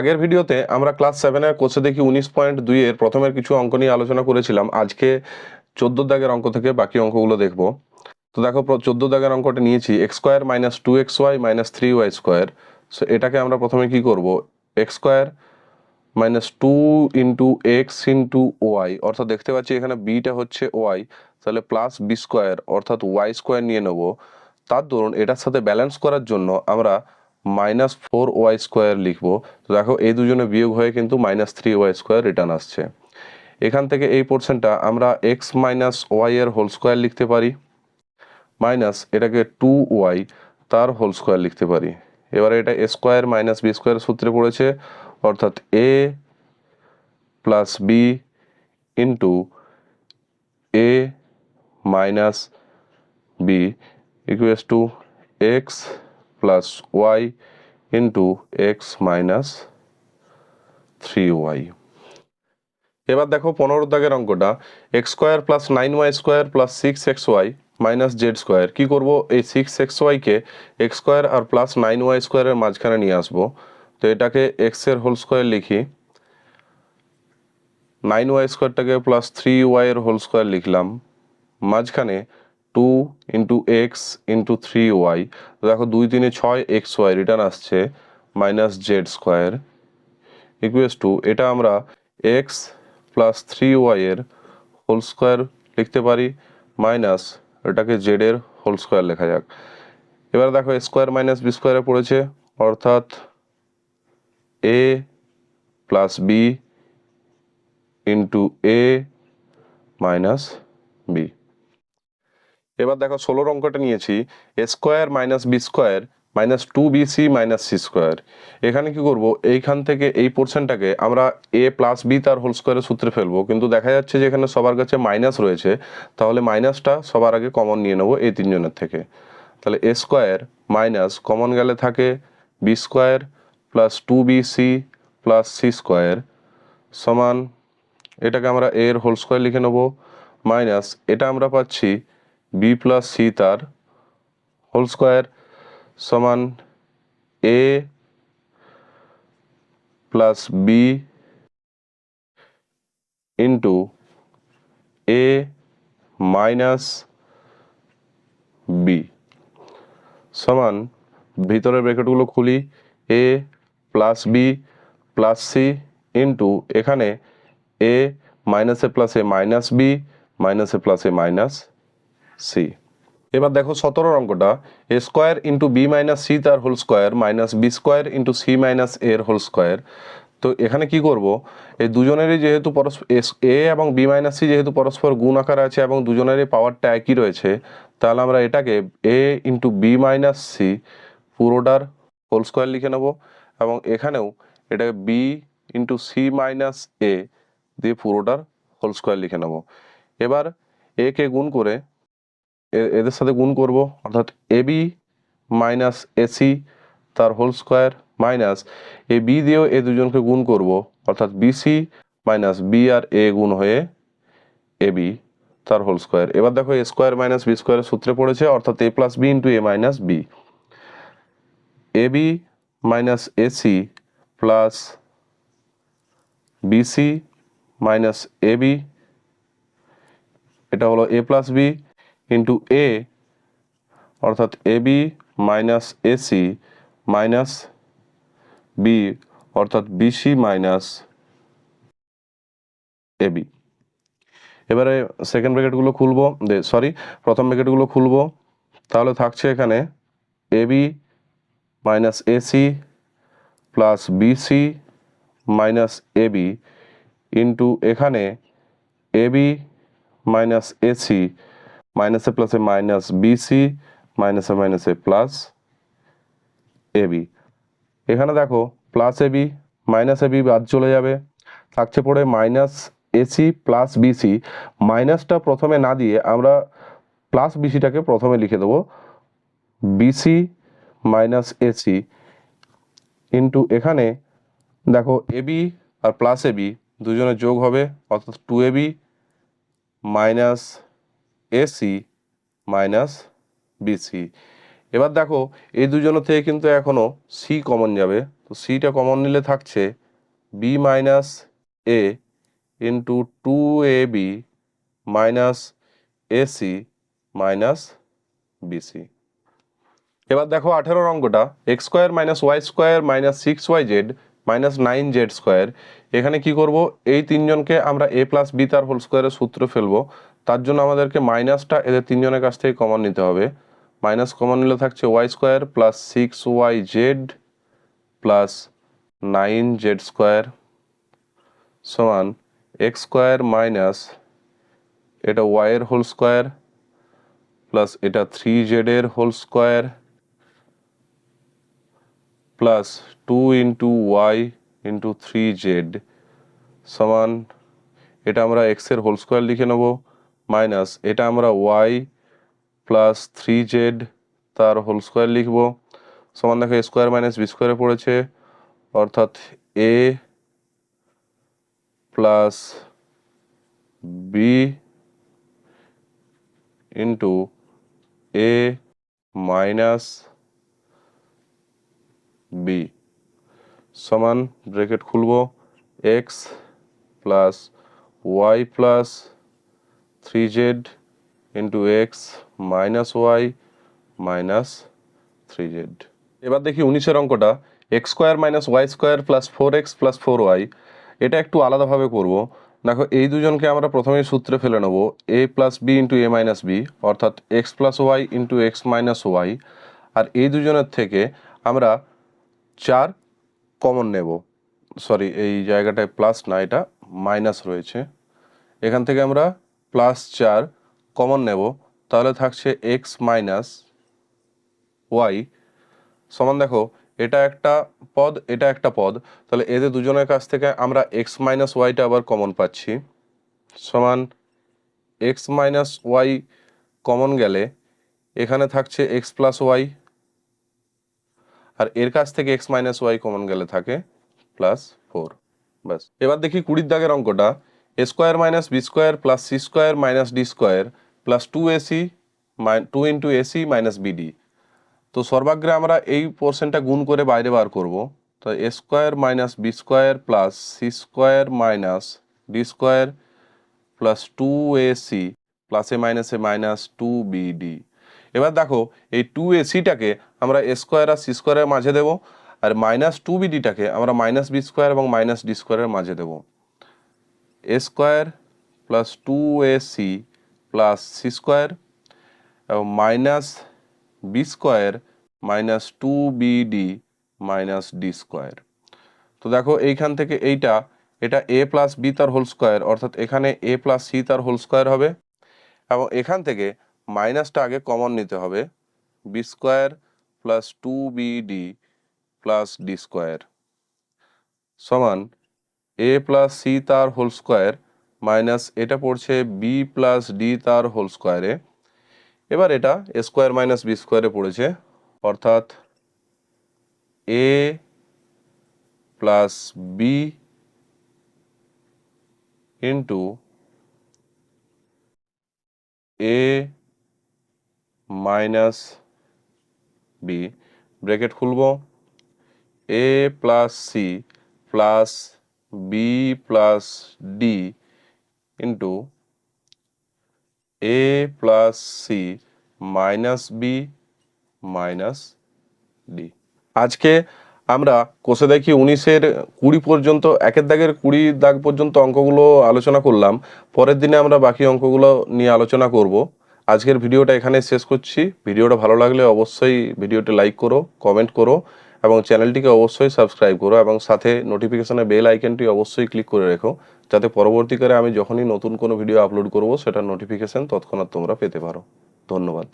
আগের ভিডিওতে আমরা ক্লাস সেভেনের কোষে দেখি উনিশ পয়েন্ট দুইয়ের প্রথমের কিছু অঙ্ক নিয়ে আলোচনা করেছিলাম। আজকে চোদ্দ দাগের অঙ্ক থেকে বাকি অঙ্কগুলো দেখব। তো দেখো চোদ্দ দাগের অঙ্কটা নিয়েছি x square minus two x y minus three y square so এটাকে আমরা প্রথমে কি করব? X square minus two into x into y অর্থাৎ দেখতে পাচ্ছি এখানে বিটা হচ্ছে ওয়াই তাহলে প্লাস বি স্কোয়ার অর্থাৎ ওয়াই স্কোয়ার নিয়ে নেব। তার দরুন এটার সাথে ব্যালেন্স করার জন্য আমরা মাইনাস ফোর ওয়াই স্কোয়ার লিখব। তো দেখো, এই দুজনে বিয়োগ হয়ে কিন্তু minus three y square return আসছে। এখান থেকে এই পোর্শনটা আমরা এক্স মাইনাস ওয়াই এর হোল স্কোয়ার লিখতে পারি। মাইনাস এটাকে টু ওয়াই তার হোল স্কোয়ার লিখতে পারি। এবারে এটা a square minus b square সূত্রে পড়েছে, অর্থাৎ a plus b into a minus b equals two x plus y into x minus three y এবার দেখো পনেরো দাগের অঙ্কটা x square plus nine y square plus six x y minus z square কী করব? এই সিক্স এক্স ওয়াইকে x square আর plus nine y স্কোয়ারের মাঝখানে নিয়ে আসব। তো এটাকে এক্সের হোল স্কোয়ার লিখি। নাইন ওয়াই স্কোয়ারটাকে প্লাস থ্রি ওয়াইয়ের হোল স্কোয়ার লিখলাম। মাঝখানে two into x into three y. দেখো দুই তিনে ছয় এক্স ওয়াই, রিটার্ন আসছে minus z square equals two. এটা আমরা এক্স প্লাস থ্রি ওয়াইয়ের হোল স্কোয়ার লিখতে পারি, মাইনাস এটাকে জেডের হোল স্কোয়ার লেখা যাক। এবার দেখো স্কোয়ার মাইনাস বি স্কোয়ারে পড়েছে, অর্থাৎ a plus b into a minus b. এবার দেখো ষোলোর অঙ্কটা নিয়েছি a square minus b square minus two b c minus c square এখানে কি করব? এইখান থেকে এই পোর্শনটাকে আমরা এ প্লাস বি তার হোল স্কোয়ারের সূত্রে ফেলব। কিন্তু দেখা যাচ্ছে যে এখানে সবার কাছে মাইনাস রয়েছে, তাহলে মাইনাসটা সবার আগে কমন নিয়ে নেব এই তিনজনের থেকে। তাহলে এ স্কোয়ার মাইনাস কমন গেলে থাকে b square plus two b c plus c square সমান, এটাকে আমরা এর হোল স্কোয়ার লিখে নেব। মাইনাস এটা আমরা পাচ্ছি বি প্লাস সি তার হোল স্কোয়ার সমান a plus b into a minus b. সমান ভিতরের ব্র্যাকেটগুলো খুলি, a plus b plus c into এখানে এ মাইনাসে প্লাসে মাইনাস বি, মাইনাসে প্লাসে মাইনাস সি। এবার দেখো সতেরোর অঙ্কটা, a square into b minus c তার whole square minus b square into c minus এর হোল স্কোয়ার। তো এখানে কি করব এই দুজনেরই যেহেতু পরস্পর এ এবং বি মাইনাস সি যেহেতু পরস্পর গুণ আকার আছে এবং দুজনেরই পাওয়ারটা একই রয়েছে, তাহলে আমরা এটাকে a into b minus c পুরোটার হোল স্কোয়ার লিখে নেব এবং এখানেও এটাকে b into c minus a দিয়ে পুরোটার হোল স্কোয়ার লিখে নেব। এবার এ কে গুণ করে এদের সাথে গুণ করব, অর্থাৎ a b minus a c তার whole square minus a b দিয়েও এ দুজনকে গুণ করব, অর্থাৎ বিসি মাইনাস বি আর এ গুণ হয়ে এ বি তার হোল স্কোয়ার। এবার দেখো এ স্কোয়ার মাইনাস বি স্কোয়ারের সূত্রে পড়েছে, অর্থাৎ a plus b into a minus b. A b minus a c plus b c minus a b, এটা হলো a plus b into a, অর্থাৎ a b minus a c minus b, অর্থাৎ b c minus a b. এবারে second ব্র্যাকেটগুলো খুলবো sorry প্রথম ব্র্যাকেটগুলো খুলবো, তাহলে থাকছে এখানে a b minus a c plus b c minus a b into এখানে এ বি মাইনাস এসি মাইনাসে প্লাসে মাইনাস বিসি মাইনাসে মাইনাসে প্লাস এবি এখানে দেখো প্লাস এবি মাইনাস এবি বাদ চলে যাবে। থাকছে পড়ে মাইনাস এসি প্লাস বিসি মাইনাসটা প্রথমে না দিয়ে আমরা প্লাস বিসিটাকে প্রথমে লিখে দেবো। বিসি মাইনাস এসি ইন্টু এখানে দেখো এবি আর প্লাস এবি দুজনের যোগ হবে, অর্থাৎ two a b minus a c minus b c এবার দেখো, এই দুজনের থেকে কিন্তু এখনও সি কমন যাবে। তো সিটা কমন নিলে থাকছে B minus A into two A B minus AC minus BC এবার দেখো, আঠেরোর অঙ্কটা X square minus Y square minus six Y Z minus nine Z square এখানে কি করব? এই তিনজনকে আমরা এ প্লাস বি তার হোল স্কোয়ারের সূত্র ফেলব। তার জন্য আমাদেরকে মাইনাসটা এদের তিনজনের কাছ থেকে কমন নিতে হবে। মাইনাস কমন নিলে থাকছে y square plus six y z plus nine z square সমান এক্স স্কোয়ার মাইনাস এটা ওয়াইয়ের হোল স্কোয়ার প্লাস এটা three জেডের whole square plus two into y into three z সমান এটা আমরা এক্সের হোল স্কোয়ার লিখে নেব। মাইনাস এটা আমরা ওয়াই প্লাস থ্রি জেড তার হোল স্কোয়ার লিখব। সমান দেখো স্কোয়ার মাইনাস বি স্কোয়ারে পড়েছে, অর্থাৎ a plus b into a minus b সমান ব্রেকেট খুলব x plus y plus three z into x minus y minus three z এবার দেখি উনিশের অঙ্কটা। X square minus y square plus four x plus four y এটা একটু আলাদাভাবে করব। দেখো, এই দুজনকে আমরা প্রথমেই সূত্রে ফেলে নেব। A plus b into a minus b অর্থাৎ x plus y into x minus y আর এই দুজনের থেকে আমরা চার কমন নেব। সরি এই জায়গাটায় প্লাস না, এটা মাইনাস রয়েছে। এখান থেকে আমরা প্লাস চার কমন নেব, তাহলে থাকছে এক্স মাইনাস ওয়াই সমান দেখো, এটা একটা পদ, এটা একটা পদ। তাহলে এদের দুজনের কাছ থেকে আমরা এক্স মাইনাস ওয়াইটা আবার কমন পাচ্ছি। সমান এক্স মাইনাস ওয়াই কমন গেলে এখানে থাকছে এক্স প্লাস ওয়াই আর এর কাছ থেকে এক্স মাইনাস ওয়াই কমন গেলে থাকে প্লাস ফোর ব্যাস। এবার দেখি কুড়ির দাগের অঙ্কটা। Square minus b square plus c square minus d square plus two a c two into a c minus b d তো সর্বাগ্রে আমরা এই পোর্শনটা গুণ করে বাইরে বার করব। তো a square minus b square plus c square minus d square plus two a c plus minus minus two b d এবার দেখো, এই টু এসিটাকে আমরা এ স্কোয়ার আর সি স্কোয়ারের মাঝে দেবো, আর মাইনাস টু বিডিটাকে আমরা মাইনাস বি স্কোয়ার এবং মাইনাস ডি স্কোয়ারের মাঝে দেবো। Square plus two AC plus C square এবং minus B square minus two BD minus D square তো দেখো এইখান থেকে এইটা, এটা এ প্লাস বি তার হোল স্কোয়ার অর্থাৎ এখানে এ প্লাস সি তার হোল স্কোয়ার হবে। এবং এখান থেকে মাইনাসটা আগে কমন নিতে হবে B square plus two BD plus D square সমান এ প্লাস সি তার হোল স্কোয়ার মাইনাস এটা পড়ছে বি প্লাস ডি তার হোল স্কোয়ারে এবার এটা স্কোয়ার মাইনাস বি স্কোয়ারে পড়েছে। অর্থাৎ a plus b into a minus b bracket খুলব। A plus c plus b plus d into a plus c minus b minus d আজকে আমরা কোষে দেখি উনিশের কুড়ি পর্যন্ত, একের দাগের কুড়ি দাগ পর্যন্ত অঙ্কগুলো আলোচনা করলাম। পরের দিনে আমরা বাকি অঙ্কগুলো নিয়ে আলোচনা করব। আজকের ভিডিওটা এখানে শেষ করছি। ভিডিওটা ভালো লাগলে অবশ্যই ভিডিওটি লাইক করো কমেন্ট করো। এবং চ্যানেলটিকে অবশ্যই সাবস্ক্রাইব করো এবং সাথে নোটিফিকেশানে বেল আইকনটি অবশ্যই ক্লিক করে রেখো, যাতে পরবর্তীকালে আমি যখনই নতুন কোনো ভিডিও আপলোড করব, সেটার নোটিফিকেশান তৎক্ষণাৎ তোমরা পেতে পারো। ধন্যবাদ।